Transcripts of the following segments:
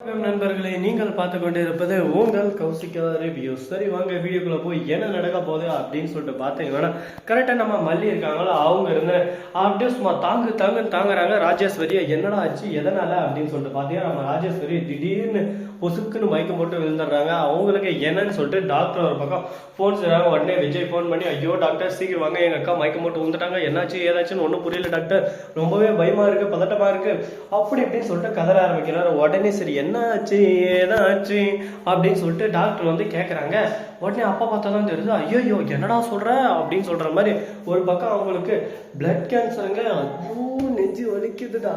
நண்பர்களே நீங்கள் பார்த்து கொண்டு இருப்பது உங்கள் கௌசிக்கா ரிவ்யூஸ் சரி வாங்க வீடியோக்குள்ள போய் என்ன நடக்க போகுது அப்படின்னு சொல்லிட்டு பார்த்தீங்கன்னா கரெக்டாக நம்ம மல்லி இருக்காங்களோ? அவங்க இருந்து அப்படியே சும்மா தாங்கு தாங்குன்னு தாங்குறாங்க. ராஜேஸ்வரியை என்னடா ஆச்சு எதனால அப்படின்னு சொல்லிட்டு பார்த்தீங்கன்னா நம்ம ராஜேஸ்வரி திடீர்னு பொசுக்குன்னு மயக்கம் போட்டு விழுந்துடுறாங்க. அவங்களுக்கு என்னன்னு சொல்லிட்டு டாக்டர் ஒரு பக்கம் ஃபோன் செய்கிறாங்க உடனே விஜய் ஃபோன் பண்ணி ஐயோ டாக்டர் சீக்கிரம் வாங்க. எங்கள் அக்கா மயக்கம் போட்டு விழுந்துட்டாங்க. என்னாச்சு ஏதாச்சுன்னு ஒன்றும் புரியல டாக்டர் ரொம்பவே பயமாக இருக்குது பதட்டமாக இருக்குது அப்படி இப்படின்னு சொல்லிட்டு கதற ஆரம்பிக்கிறார். உடனே சரி என்ன ஆச்சு ஏதாச்சு அப்படின்னு சொல்லிட்டு டாக்டர் வந்து கேட்குறாங்க உடனே அப்பா பார்த்தா தான் தெரியுது ஐயோ என்னடா சொல்கிற அப்படின்னு சொல்கிற மாதிரி ஒரு பக்கம் அவங்களுக்கு பிளட் கேன்சருங்க ஐயோ நெஞ்சு வலிக்குதுடா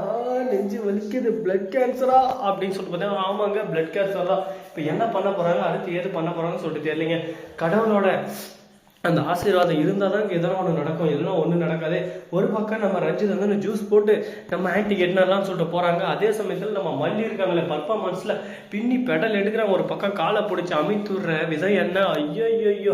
நெஞ்சு வலிக்குது பிளட் கேன்சரா அப்படின்னு சொல்லிட்டு பார்த்தா ஆமாங்க பிளட் கேன்சர் தான். இப்போ என்ன பண்ண போகிறாங்க அடுத்து ஏது பண்ண போகிறாங்கன்னு சொல்லிட்டு தெரியலைங்க. கடவுளோட அந்த ஆசீர்வாதம் இருந்தால் தான் எதனா ஒன்று நடக்கும். எதனா ஒன்று நடக்காது. ஒரு பக்கம் நம்ம ரஞ்சித் வந்து ஜூஸ் போட்டு நம்ம ஆன்டி கெட்னர்லாம் சொல்லிட்டு போகிறாங்க அதே சமயத்தில் நம்ம மல்லி இருக்காங்களே பர்ஃபார்மன்ஸில் பின்னி பெடல் எடுக்கிறாங்க ஒரு பக்கம் காலை பிடிச்சி அமைத்துடுற விதை என்ன ஐயோ ஐயோ ஐயோ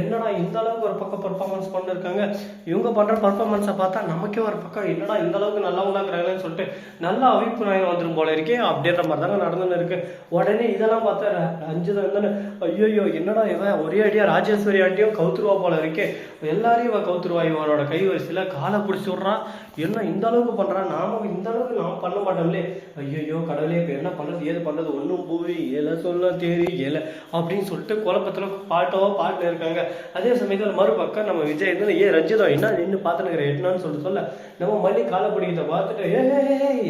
என்னடா இந்த அளவுக்கு ஒரு பக்கம் பர்ஃபார்மன்ஸ் பண்ணிருக்காங்க இவங்க பண்ணுற பர்ஃபார்மன்ஸை பார்த்தா நமக்கே ஒரு பக்கம் என்னடா இந்த அளவுக்கு நல்லவங்களாங்கிறாங்கன்னு சொல்லிட்டு நல்ல அபிப்பிராயம் வந்துடும் போல இருக்கே அப்படின்ற மாதிரி தாங்க நடந்துன்னு இருக்கு. உடனே இதெல்லாம் பார்த்தா ரஞ்சித் வந்து ஐயோ என்னடா இவன்? ஒரே அடியாக ராஜேஸ்வரி ஆண்டியும் கவுத்துருவா போல இருக்கே. எல்லாரையும் இவன் கவுத்துருவா. இவனோட கைவரிசையில் காலை பிடிச்சி விட்றான். என்ன இந்த அளவுக்கு பண்ணுறான் நாம இந்த அளவுக்கு நாம் பண்ண மாட்டோம்லே. ஐயோ கடவுளே இப்போ என்ன பண்ணுறது ஏது பண்ணுறது ஒன்றும் போய் ஏல சொல்ல தேதி ஏல அப்படின்னு சொல்லிட்டு குழப்பத்தில் பாட்டோ பாட்டு இருக்காங்க. அதே சமயத்தில் மறுபக்கம் நம்ம விஜய் வந்து ஏ ரஞ்சிதம் என்ன நின்று பார்த்துனுக்குற என்னன்னு சொல்லிட்டு சொல்ல நம்ம மல்லி காலை பிடிக்கிறத பார்த்துட்டு ஏ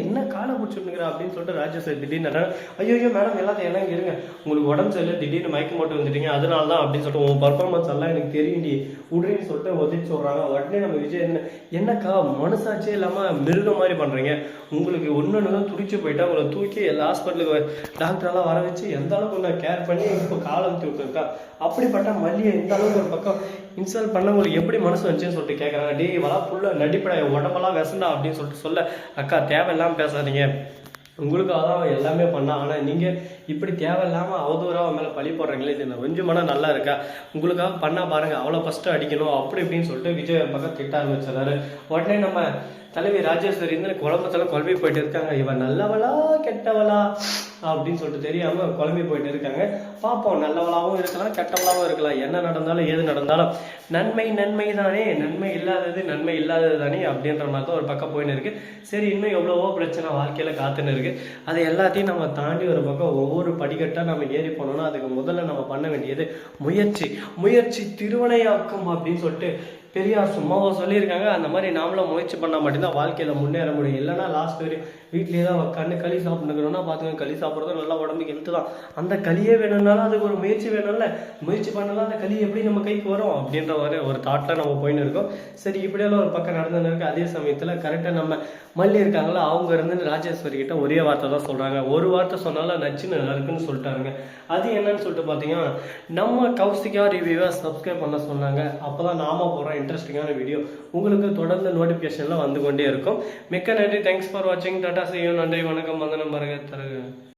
என்ன காலை பிடிச்சிருந்துக்கிற அப்படின்னு சொல்லிட்டு ராஜேஸ்வரி திடீர்னு ஐயோ ஐயோ மேடம் எல்லாத்தையும் எல்லாம் இருங்க உங்களுக்கு உடம்பு சரியில்லை. திடீர்னு மயக்கம் போட்டு வந்துட்டீங்க. அதனால தான் அப்படின்னு சொல்லிட்டு உன் பர்ஃபார்மன்ஸ் எல்லாம் எனக்கு தெரியும். தெரியும்டி உடனே சொல்லிட்டு ஒதிச்சு சொல்றாங்க. உடனே நம்ம விஜய் என்ன என்னக்கா மனசாச்சே இல்லாம மிருகம் மாதிரி பண்றீங்க. உங்களுக்கு ஒன்று தான் துடிச்சு போயிட்டா உங்களை தூக்கி எல்லா ஹாஸ்பிட்டலுக்கு டாக்டரெல்லாம் வர வச்சு எந்த அளவுக்கு நான் கேர் பண்ணி இப்போ காலம் ஊற்றி அப்படிப்பட்ட மல்லியை இந்த அளவுக்கு ஒரு பக்கம் இன்ஸ்டால் பண்ண உங்களுக்கு எப்படி மனசு வந்துச்சுன்னு சொல்லிட்டு கேட்குறாங்க டேய் வளா புள்ள நடிப்படா உடம்பெல்லாம் விசண்டா அப்படின்னு சொல்லிட்டு சொல்ல அக்கா தேவையில்லாம பேசாதீங்க. உங்களுக்காக தான் எல்லாமே பண்ணா. ஆனால் நீங்கள் இப்படி தேவையில்லாமல் அவதூறாக அவன் மேலே பழி போடுறீங்களே இது நான் கொஞ்சம் மனம் நல்லா இருக்கா? உங்களுக்காக பண்ணால் பாருங்க அவ்வளோ ஃபஸ்ட்டு அடிக்கணும் அப்படி இப்படின்னு சொல்லிட்டு விஜய் பக்கம் திட்ட ஆரம்பிச்சிடறாரு. உடனே நம்ம தலைவி ராஜேஸ்வரி இருந்து குழம்பத்துல குழம்பி போயிட்டு இருக்காங்க. இவன் நல்லவளா கெட்டவளா? அப்படின்னு சொல்லிட்டு தெரியாம குழம்பி போயிட்டு இருக்காங்க. பார்ப்போம் நல்லவளாவும் இருக்கலாம் கெட்டவளாவும் இருக்கலாம். என்ன நடந்தாலும் ஏது நடந்தாலும் நன்மை நன்மை தானே. நன்மை இல்லாதது நன்மை இல்லாதது தானே அப்படின்ற மாதிரி தான் ஒரு பக்கம் போயின்னு இருக்கு. சரி இன்னும் எவ்வளவோ பிரச்சனை வாழ்க்கையில காத்துன்னு இருக்கு. அது எல்லாத்தையும் நம்ம தாண்டி ஒரு பக்கம் ஒவ்வொரு படிக்கட்டா நம்ம ஏறி போனோம்னா அதுக்கு முதல்ல நம்ம பண்ண வேண்டியது முயற்சி. முயற்சி திருவனையாக்கும் அப்படின்னு சொல்லிட்டு பெரியார் சும்மாவோ சொல்லியிருக்காங்க அந்த மாதிரி நாமளும் முயற்சி பண்ணால் மட்டும்தான் வாழ்க்கையில் முன்னேற முடியும். இல்லைன்னா லாஸ்ட் வரையும் வீட்லேயே தான் உட்காந்து களி சாப்பிட்டுக்கிறோம்னா பார்த்துக்கோங்க களி சாப்பிட்றது நல்லா உடம்புக்கு ஹெல்த்து தான். அந்த களியே வேணும்னாலும் அதுக்கு ஒரு முயற்சி வேணும்ல. முயற்சி பண்ணலாம் அந்த களி எப்படி நம்ம கைக்கு வரும் அப்படின்ற ஒரு ஒரு தாட்டில் நம்ம போயின்னு இருக்கோம். சரி இப்படியெல்லாம் ஒரு பக்கம் நடந்துன்னு இருக்கு. அதே சமயத்தில் கரெக்டாக நம்ம மல்லி இருக்காங்களா அவங்க இருந்து ராஜேஸ்வரி கிட்ட ஒரே வார்த்தை தான் சொல்கிறாங்க ஒரு வார்த்தை சொன்னாலும் நச்சுன்னு நல்லா இருக்குன்னு சொல்லிட்டாங்க. அது என்னன்னு சொல்லிட்டு பார்த்தீங்கன்னா நம்ம கௌசிகா ரிவியூவாக சப்ஸ்கிரைப் பண்ண சொன்னாங்க. அப்போ தான் நாம போகிறோம் இன்ட்ரெஸ்டிங்கான வீடியோ உங்களுக்கு தொடர்ந்து நோட்டிஃபிகேஷன்லாம் வந்து கொண்டே இருக்கும். மிக்க நன்றி. தேங்க்ஸ் ஃபார் வாட்சிங் டாடா செய்யும் நன்றி. வணக்கம். வந்தனம் பரக தருக.